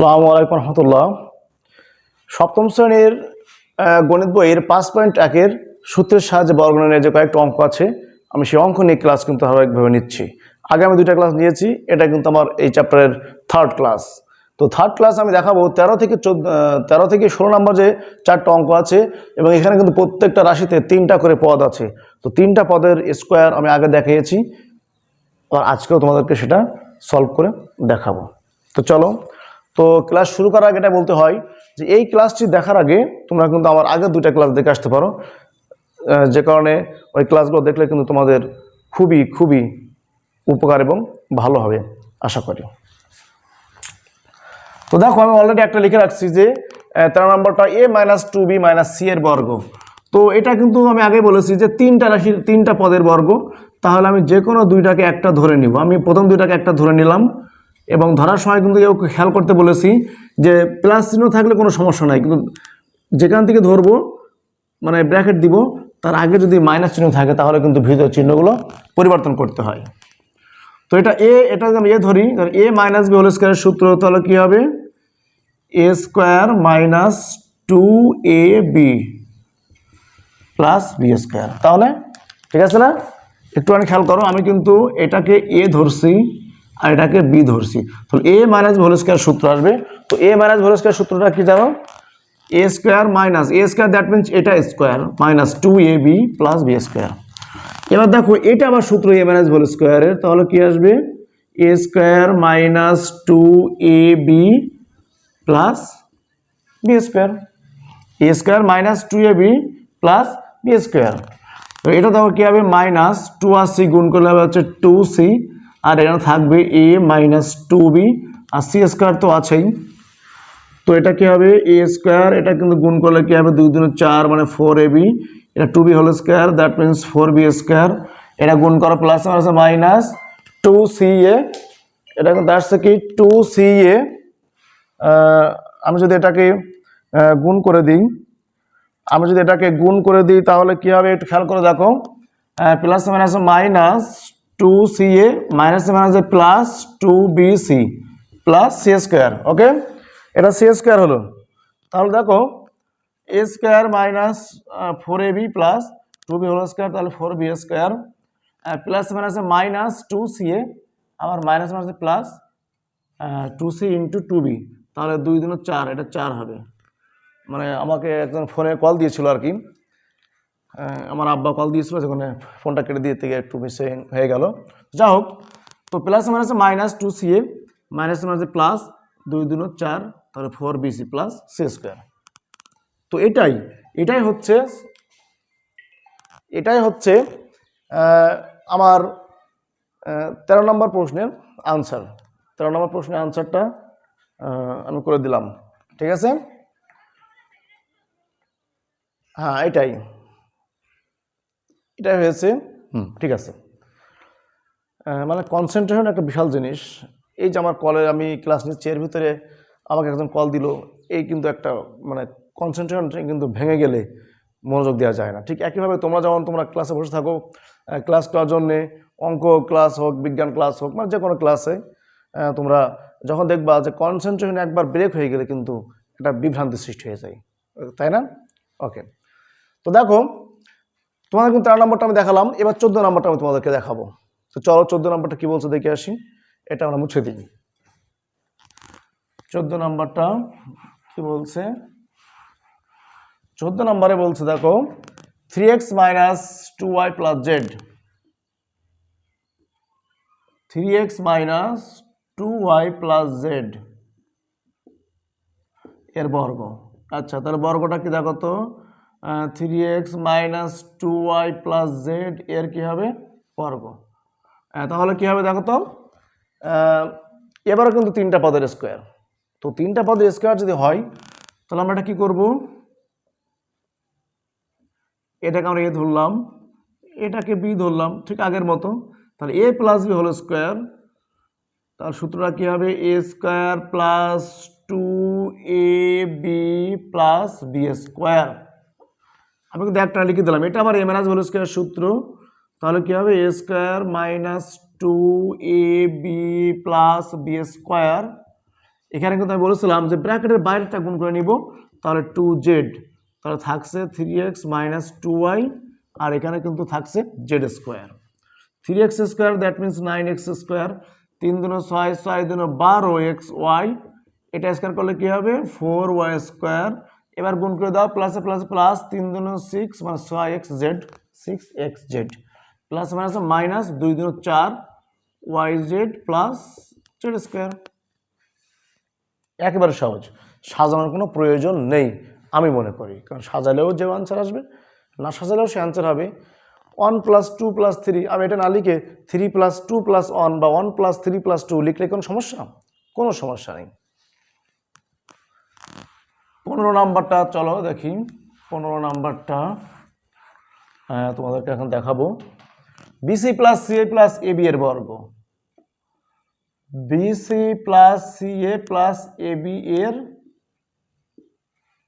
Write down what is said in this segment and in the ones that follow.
আসসালামু আলাইকুম রহমতুল্লাহ। সপ্তম শ্রেণির গণিত বইয়ের পাঁচ পয়েন্ট একের সূত্রের সাহায্যে বর্গনের যে কয়েকটা অঙ্ক আছে, আমি সেই অঙ্ক নিয়ে ক্লাস কিন্তু ধারাবাহিকভাবে নিচ্ছি। আগে আমি দুইটা ক্লাস নিয়েছি, এটা কিন্তু আমার এই চ্যাপ্টারের থার্ড ক্লাস তো থার্ড ক্লাস আমি দেখাবো তেরো থেকে চোদ্দ তেরো থেকে ষোলো নম্বর যে চারটা অঙ্ক আছে, এবং এখানে কিন্তু প্রত্যেকটা রাশিতে তিনটা করে পদ আছে। তো তিনটা পদের স্কোয়ার আমি আগে দেখিয়েছি, আর আজকেও তোমাদেরকে সেটা সলভ করে দেখাবো। তো চলো তো ক্লাস শুরু করার আগে এটা বলতে হয় যে এই ক্লাসটি দেখার আগে তোমরা কিন্তু আমার আগে দুইটা ক্লাস দেখে আসতে পারো। যে কারণে ওই ক্লাসগুলো দেখলে কিন্তু তোমাদের খুবই খুবই উপকার এবং ভালো হবে, আশা করি। তো দেখো, আমি অলরেডি একটা লিখে রাখছি যে তেরো নম্বরটা A minus two B minus C এর বর্গ। তো এটা কিন্তু আমি আগে বলেছি যে তিনটা রাশির, তিনটা পদের বর্গ। তাহলে আমি যে কোনো দুইটাকে একটা ধরে নিব। আমি প্রথম দুইটাকে একটা ধরে নিলাম। এবং ধরার সময় কিন্তু কেউ খেয়াল করতে বলেছি যে প্লাস চিহ্ন থাকলে কোনো সমস্যা নাই, কিন্তু যেখান থেকে ধরবো মানে ব্র্যাকেট দিব, তার আগে যদি মাইনাস চিহ্ন থাকে তাহলে কিন্তু ভিতর চিহ্নগুলো পরিবর্তন করতে হয়। তো এটা এ এটা যদি আমি এ ধরি এ মাইনাস বি হোল স্কোয়ারের সূত্র, তাহলে কী হবে? A square minus two A B plus B square তাহলে, ঠিক আছে না? একটুখানি খেয়াল করো, আমি কিন্তু এটাকে এ ধরছি। আর এটাকে বি ধরছি। তাহলে এ মাইনাস ভোল স্কোয়ার সূত্র আসবে। তো এ মাইনাস ভোল স্কোয়ার সূত্রটা কি জানো? A square minus A square that means এটা square minus two A B plus B square এবার দেখো, এটা আবার সূত্র এ মাইনাস ভোল স্কোয়ারের তাহলে কি আসবে? A square minus two A B plus B square A square minus two A B plus B square তো এটা দেখো কী হবে? মাইনাস টু আর সি গুণ করলে হবে হচ্ছে টু সি আর এখানে থাকবে এ মাইনাস টু বি আর সি স্কোয়ার তো আছেই। তো এটা কি হবে? এ স্কোয়ার এটা কিন্তু গুণ করলে কি হবে? দুই দুই চার মানে ফোর এ বি এটা two B whole square that means four B square এটা গুণ করা প্লাস আছে মাইনাস টু সি এ এটা কিন্তু আসছে কি? টু সি এ আমি যদি এটাকে গুণ করে দিই, আমি যদি এটাকে গুণ করে দিই তাহলে কি হবে? একটু খেয়াল করে দেখো। Plus minus minus two C A minus minus plus two B C plus C square okay এটা সি স্কোয়ার হলো। তাহলে দেখো A square minus four A B plus two B whole square তাহলে ফোর বি স্কোয়ার প্লাস মাইনাসে minus two C A আবার minus মাইনাসে plus two C into two B তাহলে দুই দিনও চার, এটা চার হবে। মানে আমাকে একজন ফোনে কল দিয়েছিল আর কি। আমার আব্বা কল দিয়েছিল, সেখানে ফোনটা কেটে দিয়ে থেকে একটু বেশি হয়ে গেল। যা হোক, তো প্লাস মাইনাসে minus two C A minus মাইনাসে প্লাস দুই দুনো চার, তাহলে four BC plus C square তো এটাই এটাই হচ্ছে এটাই হচ্ছে আমার তেরো নম্বর প্রশ্নের আনসার তেরো নম্বর প্রশ্নের আনসারটা আমি করে দিলাম। ঠিক আছে? হ্যাঁ এটাই। এটাই হয়েছে। হুম। ঠিক আছে। মানে কনসেন্ট্রেশন একটা বিশাল জিনিস। এই যে আমার কলে আমি ক্লাস নিচ্ছি এর ভিতরে আমাকে একজন কল দিল। এই কিন্তু একটা মানে কনসেন্ট্রেশন কিন্তু ভেঙে গেলে মনোযোগ দেওয়া যায় না। ঠিক একইভাবে তোমরা যেমন তোমরা ক্লাসে বসে থাকো ক্লাস করার জন্যে অঙ্ক ক্লাস হোক বিজ্ঞান ক্লাস হোক মানে যে কোনো ক্লাসে তোমরা যখন দেখবা যে কনসেন্ট্রেশন একবার ব্রেক হয়ে গেলে কিন্তু একটা বিভ্রান্তি সৃষ্টি হয়ে যায়। তাই না? ওকে তো দেখো তোমাদের কিন্তু তেরো নম্বরটা আমি দেখালাম। এবার চোদ্দ নম্বরটা আমি তোমাদেরকে দেখাবো। তো চলো চোদ্দ নম্বরটা কি বলছে দেখে আসি। এটা আমরা মুছে দিই। চোদ্দ নম্বরটা কি বলছে? চোদ্দ নম্বরে বলছে, দেখো three X minus two Y plus Z three X minus two Y plus Z এর বর্গ। আচ্ছা তাহলে বর্গটা কি দেখো তো? Three X minus two Y plus Z এর কি হবে? বর্গ। তাহলে কি হবে দেখো তো? এবারও কিন্তু তিনটা পদের স্কোয়ার তো তিনটা পদের স্কোয়ার যদি হয়, তাহলে আমরা এটা কি করব? এটাকে আমরা এ ধরলাম। এটাকে বি ধরলাম, ঠিক আগের মতো। তাহলে A plus B whole square তার সূত্রটা কী হবে? A square plus two A B plus B square আমি কিন্তু একটা লিখে দিলাম। এটা আবার এম এন হোল স্কোয়ার সূত্র। তাহলে কী হবে? A square minus two A B plus B square এখানে কিন্তু আমি বলেছিলাম যে ব্র্যাকেটের বাইরেটা গুণ করে নিব। তাহলে টু জেড তাহলে থাকছে three X minus two Y আর এখানে কিন্তু থাকছে Z square three X square that means nine X square তিন দিন ছয় ছয় দিন বারো এক্স ওয়াই এটা স্কোয়ার করলে কি হবে? ফোর ওয়াই স্কোয়ার এবার গুণ করে দাও প্লাসে প্লাস প্লাস তিন দিন সিক্স মানে ছয় X Z six X Z plus minus minus দুই দিন চার Y Z plus Z square একেবারে সহজ। সাজানোর কোনো প্রয়োজন নেই, আমি মনে করি। কারণ সাজালেও যে আনসার আসবে, না সাজালেও সে আনসার হবে। One plus two plus three আমি এটা না লিখে three plus two plus one বা one plus three plus two লিখলে কোনো সমস্যা? কোনো সমস্যা নেই। পনেরো নাম্বারটা চলো দেখি পনেরো নাম্বারটা আহ, তোমাদেরকে এখন দেখাবো। BC plus CA plus A B এর বর্গ। BC plus CA plus A B এর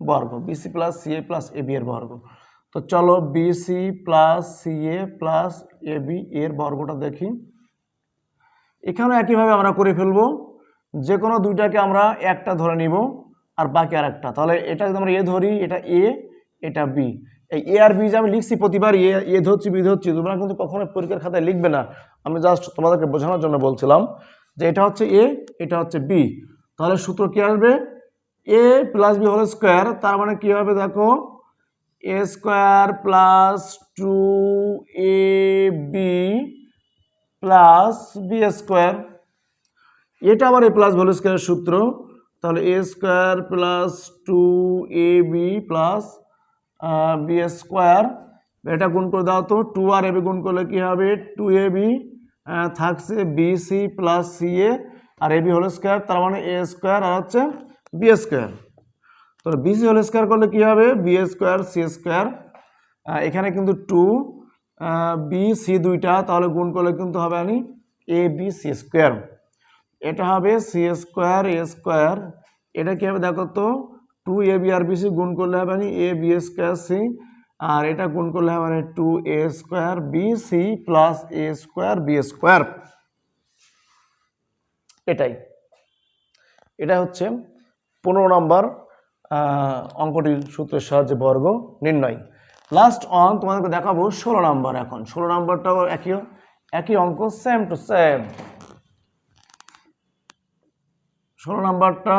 বর্গ। BC plus CA plus A B এর বর্গ। তো চলো BC plus CA plus A B এর বর্গটা দেখি। এখানেও একইভাবে আমরা করে ফেলব। যে কোনো দুইটাকে আমরা একটা ধরে নিব। আর বাকি আর একটা। তাহলে এটা যদি আমরা এ ধরি, এটা এ, এটা বি। এই এ আর বি যে আমি লিখছি প্রতিবার, এ এ ধরছি, বি ধরছি, তোমরা কিন্তু কখনো পরীক্ষার খাতায় লিখবে না। আমি জাস্ট তোমাদেরকে বোঝানোর জন্য বলছিলাম যে এটা হচ্ছে এ, এটা হচ্ছে বি। তাহলে সূত্র কি আসবে? A plus B whole square তার মানে কি হবে দেখো? A square plus two A B plus B square এটা আবার এ প্লাস হোল স্কোয়ারের সূত্র। তাহলে A square plus two A B plus B square এটা গুণ করে দাও তো টু আর এবি গুণ করলে কি হবে? টু এ বি থাকছে B C plus C A R AB whole square তার মানে এ স্কোয়ার আর হচ্ছে বি স্কোয়ার তাহলে বিসি হোল স্কোয়ার করলে কী হবে? বি স্কোয়ার সি স্কোয়ার এখানে কিন্তু টু বি সি দুইটা, তাহলে গুণ করলে কিন্তু হবে আমি এ বি সি স্কোয়ার এটা হবে সি স্কোয়ার এ স্কোয়ার এটা কি হবে দেখো তো টু এ বি আর বি সি গুণ করলে হবে এ বি স্কোয়ার সি আর এটা গুণ করলে হবে মানে two A square B C plus A square B square এটাই। এটা হচ্ছে পনেরো নম্বর অঙ্কটির সূত্রের সাহায্যে বর্গ নির্ণয়। লাস্ট অন তোমাদেরকে দেখাবো ষোলো নম্বর এখন। ষোলো নম্বরটাও একই একই অঙ্ক সেম টু সেম ষোলো নাম্বারটা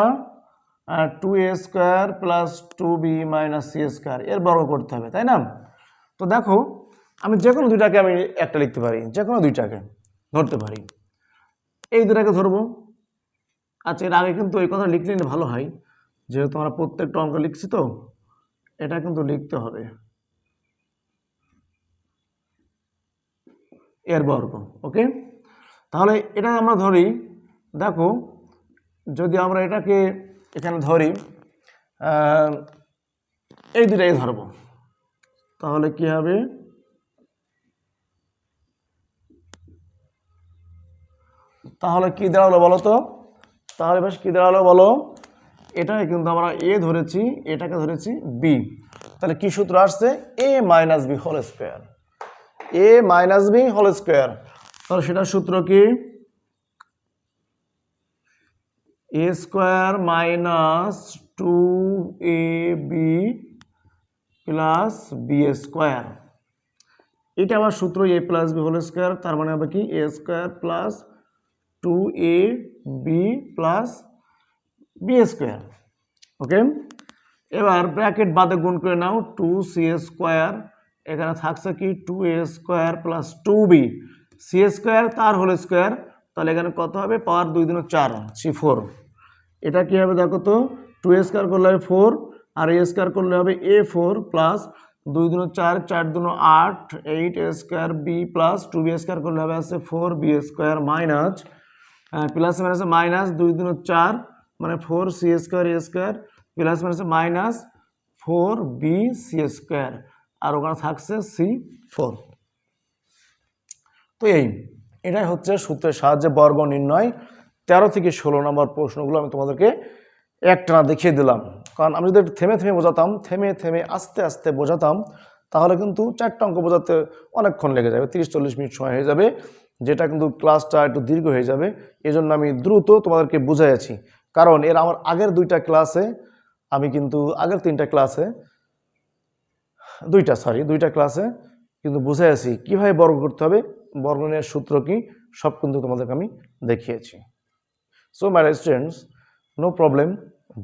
two A square plus two B minus C square এর বর্গ করতে হবে, তাই না? তো দেখো, আমি যে কোনো দুইটাকে আমি একটা লিখতে পারি, যে কোনো দুইটাকে ধরতে পারি। এই দুটাকে ধরবো। আচ্ছা এর আগে কিন্তু এই কথা লিখলে ভালো হয়, যেহেতু আমরা প্রত্যেকটা অঙ্ক লিখছি তো, এটা কিন্তু লিখতে হবে। এর বর্গ ওকে তাহলে এটা আমরা ধরি, দেখো যদি আমরা এটাকে এখানে ধরি এই দুটাই ধরব। তাহলে কি হবে? তাহলে কি দাঁড়াল বলো তো? তাহলে বেশ, কি দাঁড়াল বলো? এটাকে কিন্তু আমরা এ ধরেছি, এটাকে ধরেছি বি। তাহলে কি সূত্র আসছে? A minus B whole square. A minus B whole square. তাহলে সেটার সূত্র কি? A square minus two A B plus B square এটা আবার সূত্র A plus B whole square তার মানে হবে কি? A square plus two A B plus B square okay এবার ব্র্যাকেট বাদে গুণ করে নাও টু সি স্কোয়ার এখানে থাকছে কি? Two A square plus two B C square তার হোল স্কোয়ার তাহলে এখানে কত হবে? পাওয়ার দুই দিন চার, সি ফোর। এটা কি হবে দেখো তো? টু স্কোয়ার করলে হবে ফোর আর এ স্কোয়ার করলে হবে এ ফোর প্লাস দুই দুনো চার চার দুনো আট eight A square B plus two B square করলে হবে আছে four B square minus plus মাইনাসে মাইনাস দুই দুনো চার মানে four C square A square plus মাইনাসে minus four B C square আর ওখানে থাকছে সি ফোর তো এই, এটাই হচ্ছে সূত্রের সাহায্যে বর্গ নির্ণয়। তেরো থেকে ষোলো নম্বর প্রশ্নগুলো আমি তোমাদেরকে একটানা দেখিয়ে দিলাম। কারণ আমি যদি একটু থেমে থেমে বোঝাতাম, থেমে থেমে আস্তে আস্তে বোঝাতাম, তাহলে কিন্তু চারটা অঙ্ক বোঝাতে অনেকক্ষণ লেগে যাবে, তিরিশ চল্লিশ মিনিট সময় হয়ে যাবে, যেটা কিন্তু ক্লাসটা একটু দীর্ঘ হয়ে যাবে। এজন্য আমি দ্রুত তোমাদেরকে বুঝাইছি কারণ এর আমার আগের দুইটা ক্লাসে, আমি কিন্তু আগের তিনটা ক্লাসে, দুইটা সরি দুইটা ক্লাসে কিন্তু বুঝে আছি। কীভাবে বর্গ করতে হবে বর্গনের সূত্র কি, সব কিন্তু তোমাদেরকে আমি দেখিয়েছি। So my students no problem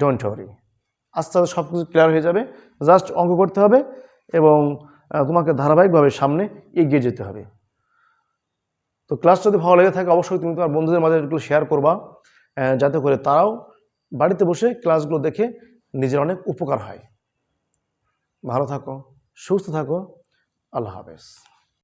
don't worry আস্তে আস্তে সব কিছু ক্লিয়ার হয়ে যাবে। জাস্ট অঙ্ক করতে হবে এবং তোমাকে ধারাবাহিকভাবে সামনে এগিয়ে যেতে হবে। তো ক্লাস যদি ভালো লেগে থাকে, অবশ্যই তুমি তোমার বন্ধুদের মাঝে এগুলো শেয়ার করবা যাতে করে তারাও বাড়িতে বসে ক্লাসগুলো দেখে নিজের অনেক উপকার হয়। ভালো থাকো, সুস্থ থাকো, আল্লাহ হাফেজ।